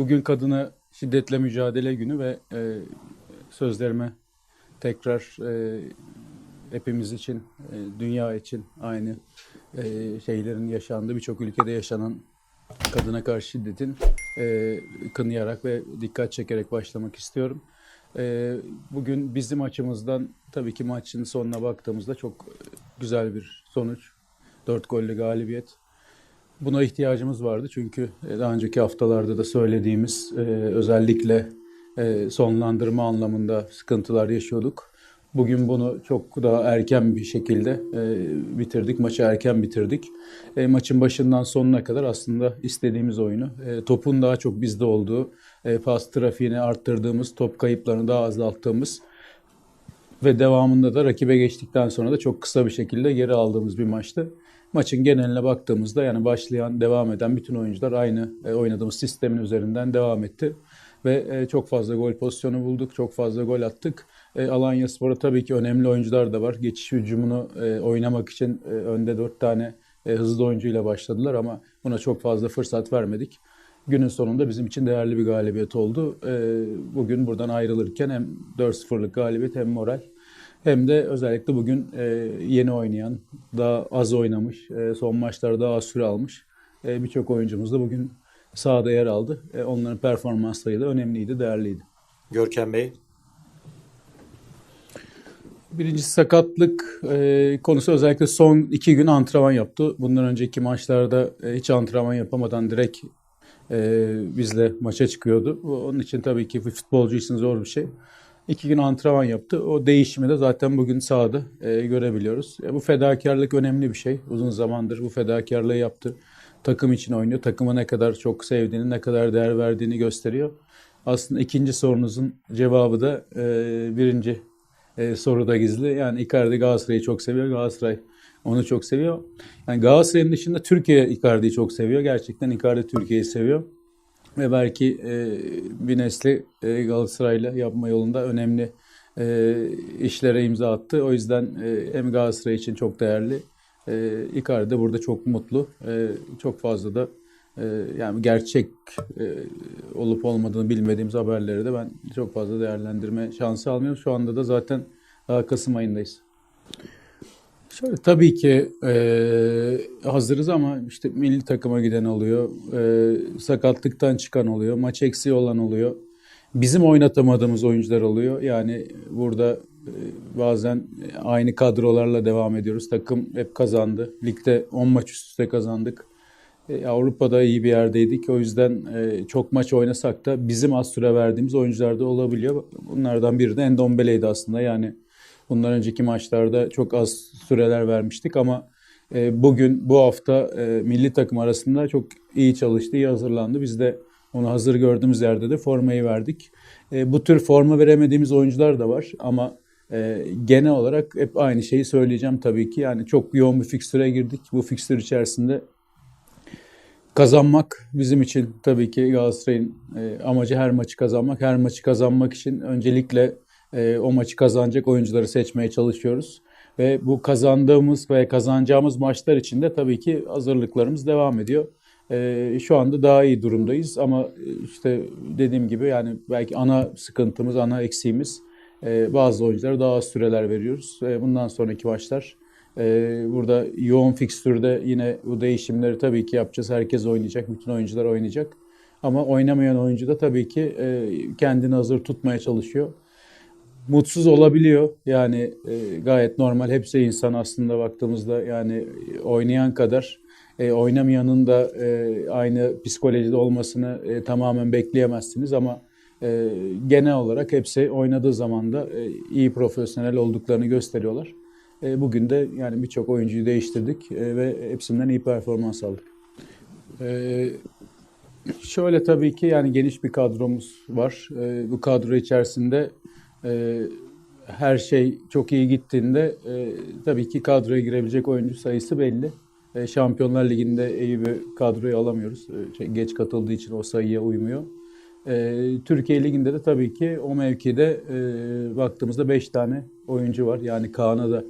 Bugün kadına şiddetle mücadele günü ve e, sözlerime tekrar e, hepimiz için, e, dünya için aynı e, şeylerin yaşandığı birçok ülkede yaşanan kadına karşı şiddetin e, kınayarak ve dikkat çekerek başlamak istiyorum. E, bugün bizim açımızdan tabii ki maçın sonuna baktığımızda çok güzel bir sonuç. Dört gollü galibiyet. Buna ihtiyacımız vardı çünkü e, daha önceki haftalarda da söylediğimiz e, özellikle e, sonlandırma anlamında sıkıntılar yaşıyorduk. Bugün bunu çok daha erken bir şekilde e, bitirdik. Maçı erken bitirdik. E, maçın başından sonuna kadar aslında istediğimiz oyunu, e, topun daha çok bizde olduğu, e, pas trafiğini arttırdığımız, top kayıplarını daha azalttığımız ve devamında da rakibe geçtikten sonra da çok kısa bir şekilde geri aldığımız bir maçtı. Maçın geneline baktığımızda yani başlayan, devam eden bütün oyuncular aynı e, oynadığımız sistemin üzerinden devam etti. Ve e, çok fazla gol pozisyonu bulduk, çok fazla gol attık. E, Alanya Spor'a tabii ki önemli oyuncular da var. Geçiş hücumunu e, oynamak için e, önde dört tane e, hızlı oyuncuyla başladılar ama buna çok fazla fırsat vermedik. Günün sonunda bizim için değerli bir galibiyet oldu. E, bugün buradan ayrılırken hem 4-0'lık galibiyet hem moral hem de özellikle bugün e, yeni oynayan, daha az oynamış, e, son maçlarda daha az süre almış e, birçok oyuncumuz da bugün sahada yer aldı. E, onların performansları da önemliydi, değerliydi. Görkem Bey. Birincisi sakatlık e, konusu özellikle son iki gün antrenman yaptı. Bundan önceki maçlarda e, hiç antrenman yapamadan direkt e, bizle maça çıkıyordu. Onun için tabii ki futbolcu için zor bir şey. İki gün antrenman yaptı. O değişimi de zaten bugün sahada e, görebiliyoruz. E, bu fedakarlık önemli bir şey. Uzun zamandır bu fedakarlığı yaptı. Takım için oynuyor. Takımı ne kadar çok sevdiğini, ne kadar değer verdiğini gösteriyor. Aslında ikinci sorunuzun cevabı da e, birinci e, soruda gizli. Yani Icardi Galatasaray'ı çok seviyor. Galatasaray onu çok seviyor. Yani Galatasaray'ın dışında Türkiye Icardi'yi çok seviyor. Gerçekten Icardi Türkiye'yi seviyor. Ve belki e, bir nesli e, Galatasaray'la yapma yolunda önemli e, işlere imza attı. O yüzden e, hem Galatasaray için çok değerli. E, Icardi de burada çok mutlu. E, çok fazla da e, yani gerçek e, olup olmadığını bilmediğimiz haberleri de ben çok fazla değerlendirme şansı almıyorum. Şu anda da zaten daha Kasım ayındayız. Şöyle tabii ki e, hazırız ama işte milli takıma giden oluyor, e, sakatlıktan çıkan oluyor, maç eksiği olan oluyor. Bizim oynatamadığımız oyuncular oluyor. Yani burada e, bazen aynı kadrolarla devam ediyoruz. Takım hep kazandı. Ligde 10 maç üst üste kazandık. E, Avrupa'da iyi bir yerdeydik. O yüzden e, çok maç oynasak da bizim az süre verdiğimiz oyuncular da olabiliyor. Bunlardan biri de Endombele'ydi aslında. Yani bundan önceki maçlarda çok az süreler vermiştik ama e, bugün bu hafta e, milli takım arasında çok iyi çalıştı, iyi hazırlandı. Biz de onu hazır gördüğümüz yerde de formayı verdik. E, bu tür forma veremediğimiz oyuncular da var ama e, genel olarak hep aynı şeyi söyleyeceğim tabii ki. Yani çok yoğun bir fikstüre girdik. Bu fikstür içerisinde Kazanmak bizim için tabii ki Galatasaray'ın e, amacı her maçı kazanmak. Her maçı kazanmak için öncelikle e, o maçı kazanacak oyuncuları seçmeye çalışıyoruz. Ve bu kazandığımız ve kazanacağımız maçlar için de tabii ki hazırlıklarımız devam ediyor. E, şu anda daha iyi durumdayız ama e, işte dediğim gibi yani belki ana sıkıntımız, ana eksiğimiz e, bazı oyunculara daha az süreler veriyoruz. E, bundan sonraki maçlar ee, burada yoğun fikstürde yine bu değişimleri tabii ki yapacağız. Herkes oynayacak, bütün oyuncular oynayacak. Ama oynamayan oyuncu da tabii ki e, kendini hazır tutmaya çalışıyor. Mutsuz olabiliyor. Yani e, gayet normal. Hepsi insan aslında baktığımızda yani oynayan kadar e, oynamayanın da e, aynı psikolojide olmasını e, tamamen bekleyemezsiniz ama e, genel olarak hepsi oynadığı zaman da e, iyi profesyonel olduklarını gösteriyorlar. E, Bugün de yani birçok oyuncuyu değiştirdik e, ve hepsinden iyi performans aldık. E, Şöyle tabii ki yani geniş bir kadromuz var. E, Bu kadro içerisinde e, her şey çok iyi gittiğinde e, tabii ki kadroya girebilecek oyuncu sayısı belli. E, Şampiyonlar Ligi'nde iyi bir kadroyu alamıyoruz. E, şey, Geç katıldığı için o sayıya uymuyor. E, Türkiye Ligi'nde de tabii ki o mevkide e, baktığımızda 5 tane oyuncu var. Yani Kaan'a da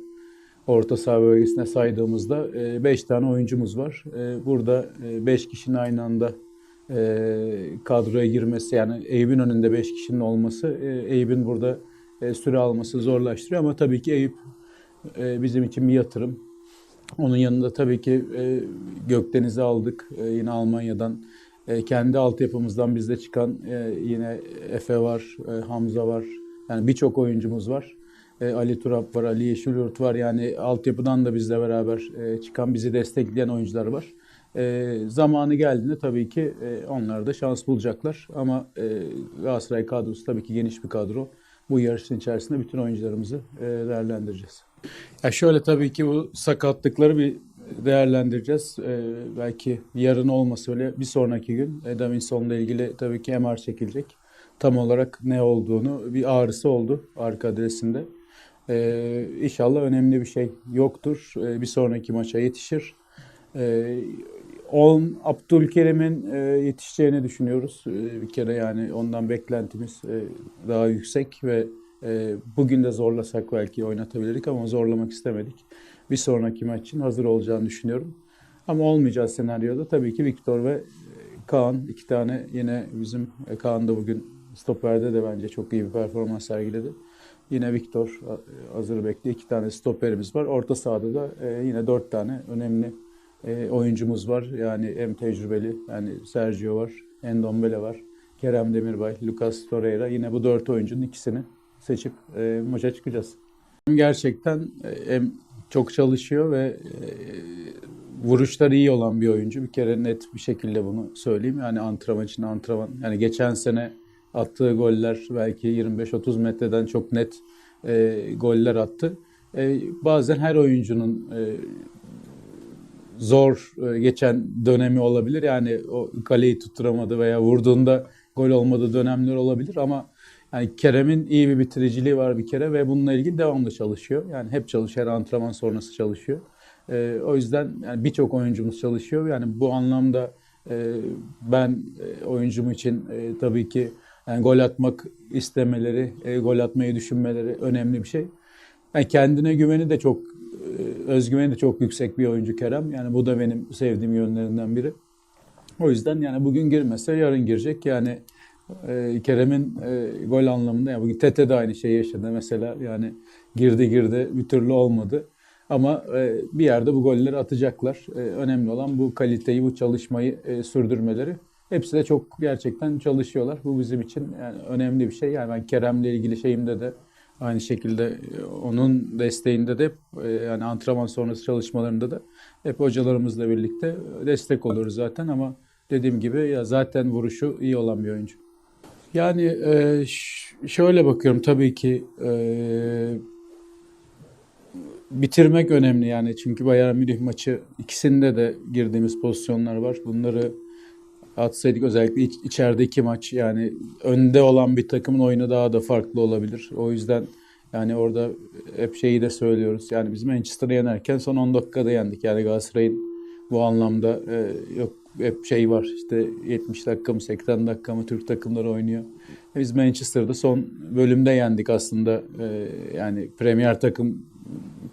orta saha bölgesine saydığımızda 5 tane oyuncumuz var. E, Burada 5 kişinin aynı anda e, kadroya girmesi yani Eyüp'ün önünde 5 kişinin olması e, Eyüp'ün burada e, süre alması zorlaştırıyor ama tabii ki Eyüp e, bizim için bir yatırım. Onun yanında tabii ki Gökdeniz'i aldık yine Almanya'dan. Kendi altyapımızdan bizde çıkan yine Efe var, Hamza var. Yani birçok oyuncumuz var. Ali Turap var, Ali Yeşilyurt var. Yani altyapıdan da bizle beraber çıkan, bizi destekleyen oyuncular var. E, zamanı geldiğinde tabii ki e, onlar da şans bulacaklar. Ama e, Galatasaray kadrosu tabii ki geniş bir kadro. Bu yarışın içerisinde bütün oyuncularımızı e, değerlendireceğiz. Ya şöyle tabii ki bu sakatlıkları bir değerlendireceğiz. Ee, belki yarın olmasa öyle bir sonraki gün e, Davinson'la ilgili tabii ki MR çekilecek. Tam olarak ne olduğunu bir ağrısı oldu arka adresinde. Ee, inşallah önemli bir şey yoktur. Ee, bir sonraki maça yetişir. Ee, on Abdülkerim'in e, yetişeceğini düşünüyoruz. Ee, bir kere yani ondan beklentimiz e, daha yüksek ve e, bugün de zorlasak belki oynatabilirdik ama zorlamak istemedik. Bir sonraki maç için hazır olacağını düşünüyorum. Ama olmayacağı senaryoda tabii ki Viktor ve e, Kaan iki tane yine bizim e, Kaan da bugün stoperde de bence çok iyi bir performans sergiledi. Yine Viktor e, hazır bekliyor. iki tane stoperimiz var. Orta sahada da e, yine dört tane önemli e, oyuncumuz var. Yani hem tecrübeli yani Sergio var, Endombele var, Kerem Demirbay, Lucas Torreira. Yine bu dört oyuncunun ikisini seçip e, maça çıkacağız. Gerçekten e, hem çok çalışıyor ve e, vuruşları iyi olan bir oyuncu. Bir kere net bir şekilde bunu söyleyeyim. Yani antrenman için antrenman. Yani geçen sene attığı goller belki 25-30 metreden çok net e, goller attı. E, bazen her oyuncunun e, zor e, geçen dönemi olabilir. Yani o kaleyi tutturamadı veya vurduğunda gol olmadığı dönemler olabilir ama yani Kerem'in iyi bir bitiriciliği var bir kere ve bununla ilgili devamlı çalışıyor. Yani hep çalışıyor, her antrenman sonrası çalışıyor. Ee, o yüzden yani birçok oyuncumuz çalışıyor. Yani bu anlamda e, ben e, oyuncum için e, tabii ki yani gol atmak istemeleri, e, gol atmayı düşünmeleri önemli bir şey. Yani kendine güveni de çok, e, özgüveni de çok yüksek bir oyuncu Kerem. Yani bu da benim sevdiğim yönlerinden biri. O yüzden yani bugün girmese yarın girecek. Yani e, Kerem'in e, gol anlamında yani bugün Tete de aynı şeyi yaşadı mesela yani girdi girdi bir türlü olmadı. Ama e, bir yerde bu golleri atacaklar. E, önemli olan bu kaliteyi, bu çalışmayı e, sürdürmeleri. Hepsi de çok gerçekten çalışıyorlar. Bu bizim için yani önemli bir şey. Yani ben Kerem'le ilgili şeyimde de aynı şekilde e, onun desteğinde de e, yani antrenman sonrası çalışmalarında da hep hocalarımızla birlikte destek oluruz zaten ama dediğim gibi ya zaten vuruşu iyi olan bir oyuncu. Yani e, şöyle bakıyorum tabii ki e, bitirmek önemli yani çünkü Bayern Münih maçı ikisinde de girdiğimiz pozisyonlar var. Bunları atsaydık özellikle iç, içerideki maç yani önde olan bir takımın oyunu daha da farklı olabilir. O yüzden yani orada hep şeyi de söylüyoruz. Yani biz Manchester'ı yenerken son 10 dakikada yendik. Yani Galatasaray'ın bu anlamda e, yok hep şey var işte 70 dakika mı 80 dakika mı Türk takımları oynuyor. Biz Manchester'da son bölümde yendik aslında. E, yani Premier takım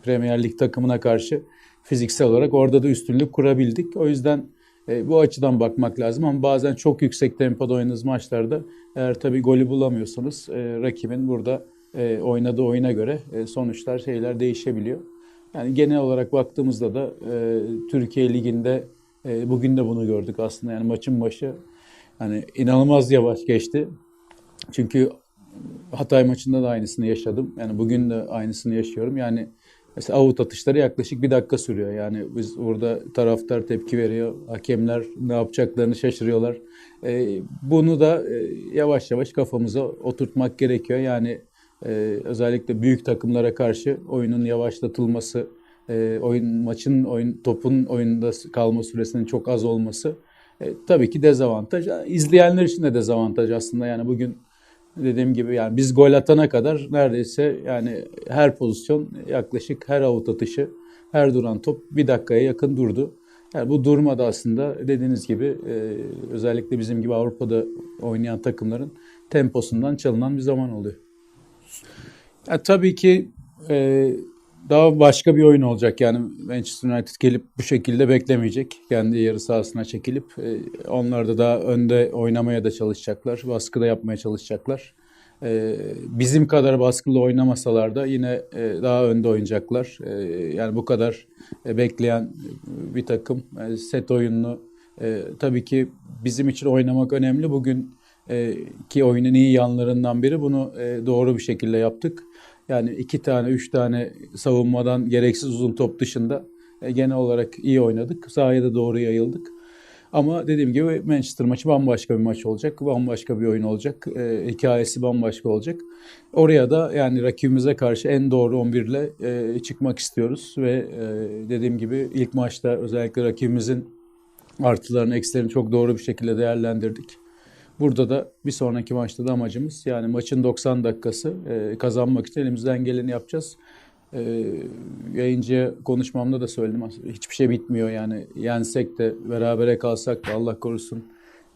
Premier Lig takımına karşı fiziksel olarak orada da üstünlük kurabildik. O yüzden e, bu açıdan bakmak lazım ama bazen çok yüksek tempoda oynadığınız maçlarda eğer tabii golü bulamıyorsanız e, rakibin burada e, oynadığı oyuna göre e, sonuçlar şeyler değişebiliyor. Yani genel olarak baktığımızda da e, Türkiye Ligi'nde e, bugün de bunu gördük aslında. Yani maçın başı hani inanılmaz yavaş geçti. Çünkü Hatay maçında da aynısını yaşadım. Yani bugün de aynısını yaşıyorum. Yani mesela avut atışları yaklaşık bir dakika sürüyor. Yani biz burada taraftar tepki veriyor. Hakemler ne yapacaklarını şaşırıyorlar. E, bunu da e, yavaş yavaş kafamıza oturtmak gerekiyor. Yani e, özellikle büyük takımlara karşı oyunun yavaşlatılması, e, oyun maçın oyun topun oyunda kalma süresinin çok az olması e, tabii ki dezavantaj. İzleyenler için de dezavantaj aslında. Yani bugün dediğim gibi yani biz gol atana kadar neredeyse yani her pozisyon yaklaşık her avut atışı, her duran top bir dakikaya yakın durdu. Yani bu durmadı aslında dediğiniz gibi e, özellikle bizim gibi Avrupa'da oynayan takımların temposundan çalınan bir zaman oluyor. Ya, tabii ki e, daha başka bir oyun olacak. Yani Manchester United gelip bu şekilde beklemeyecek. Kendi yarı sahasına çekilip e, onlar da daha önde oynamaya da çalışacaklar. Baskıda yapmaya çalışacaklar. E, bizim kadar baskılı oynamasalar da yine e, daha önde oynayacaklar. E, yani bu kadar bekleyen bir takım set oyununu tabii ki bizim için oynamak önemli. Bugün ki oyunun iyi yanlarından biri bunu doğru bir şekilde yaptık. Yani iki tane, üç tane savunmadan gereksiz uzun top dışında e, genel olarak iyi oynadık. Sahaya da doğru yayıldık. Ama dediğim gibi Manchester maçı bambaşka bir maç olacak. Bambaşka bir oyun olacak. E, hikayesi bambaşka olacak. Oraya da yani rakibimize karşı en doğru 11 ile e, çıkmak istiyoruz. Ve e, dediğim gibi ilk maçta özellikle rakibimizin artılarını, eksilerini çok doğru bir şekilde değerlendirdik. Burada da bir sonraki maçta da amacımız yani maçın 90 dakikası e, kazanmak için elimizden geleni yapacağız. E, yayıncıya konuşmamda da söyledim hiçbir şey bitmiyor yani yensek de berabere kalsak da Allah korusun.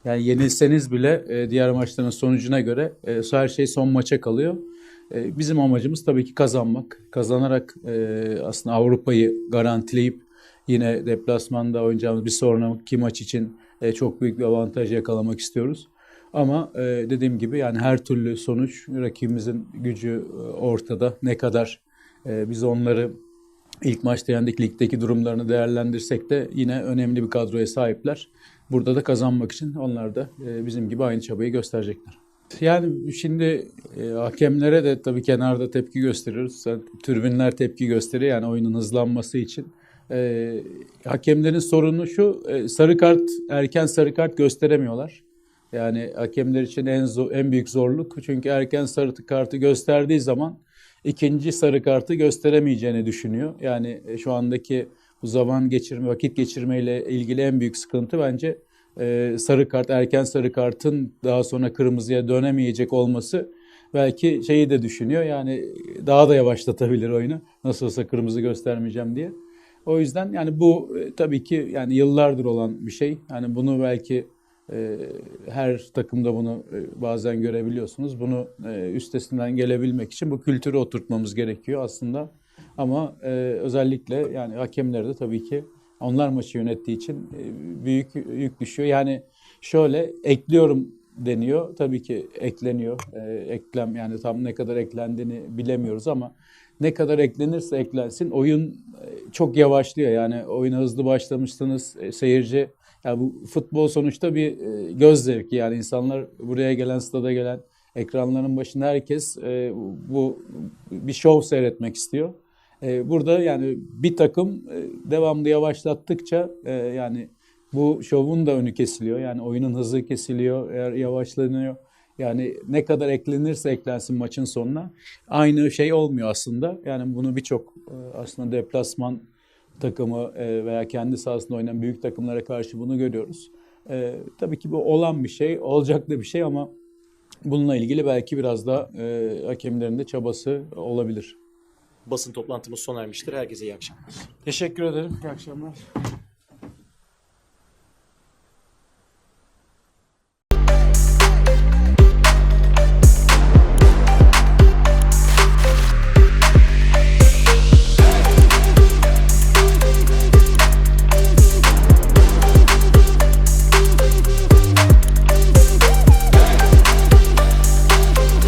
Yani yenilseniz bile e, diğer maçların sonucuna göre e, her şey son maça kalıyor. E, bizim amacımız tabii ki kazanmak. Kazanarak e, aslında Avrupa'yı garantileyip yine deplasmanda oynayacağımız bir sonraki maç için e, çok büyük bir avantaj yakalamak istiyoruz. Ama e, dediğim gibi yani her türlü sonuç rakibimizin gücü e, ortada. Ne kadar e, biz onları ilk maçta yendik ligdeki durumlarını değerlendirsek de yine önemli bir kadroya sahipler. Burada da kazanmak için onlar da e, bizim gibi aynı çabayı gösterecekler. Yani şimdi e, hakemlere de tabii kenarda tepki gösteriyoruz. Tribünler tepki gösteriyor yani oyunun hızlanması için. E, hakemlerin sorunu şu e, sarı kart erken sarı kart gösteremiyorlar. Yani hakemler için en zor, en büyük zorluk çünkü erken sarı kartı gösterdiği zaman ikinci sarı kartı gösteremeyeceğini düşünüyor. Yani e, şu andaki bu zaman geçirme, vakit geçirmeyle ilgili en büyük sıkıntı bence e, sarı kart, erken sarı kartın daha sonra kırmızıya dönemeyecek olması belki şeyi de düşünüyor. Yani daha da yavaşlatabilir oyunu. Nasıl olsa kırmızı göstermeyeceğim diye. O yüzden yani bu e, tabii ki yani yıllardır olan bir şey. Yani bunu belki e, her takımda bunu e, bazen görebiliyorsunuz. Bunu e, üstesinden gelebilmek için bu kültürü oturtmamız gerekiyor aslında. Ama e, özellikle yani hakemlere de tabii ki onlar maçı yönettiği için büyük yük düşüyor. Yani şöyle ekliyorum deniyor. Tabii ki ekleniyor. Eklem yani tam ne kadar eklendiğini bilemiyoruz ama ne kadar eklenirse eklensin oyun çok yavaşlıyor. Yani oyuna hızlı başlamışsınız. Seyirci yani bu futbol sonuçta bir e, göz zevki. Yani insanlar buraya gelen, stada gelen ekranların başında herkes e, bu bir şov seyretmek istiyor. E, burada yani bir takım e, devamlı yavaşlattıkça e, yani bu şovun da önü kesiliyor. Yani oyunun hızı kesiliyor, eğer yavaşlanıyor. Yani ne kadar eklenirse eklensin maçın sonuna aynı şey olmuyor aslında. Yani bunu birçok e, aslında deplasman takımı e, veya kendi sahasında oynayan büyük takımlara karşı bunu görüyoruz. E, tabii ki bu olan bir şey, olacak da bir şey ama bununla ilgili belki biraz da e, hakemlerin de çabası olabilir. Basın toplantımız sona ermiştir. Herkese iyi akşamlar. Teşekkür ederim. İyi akşamlar.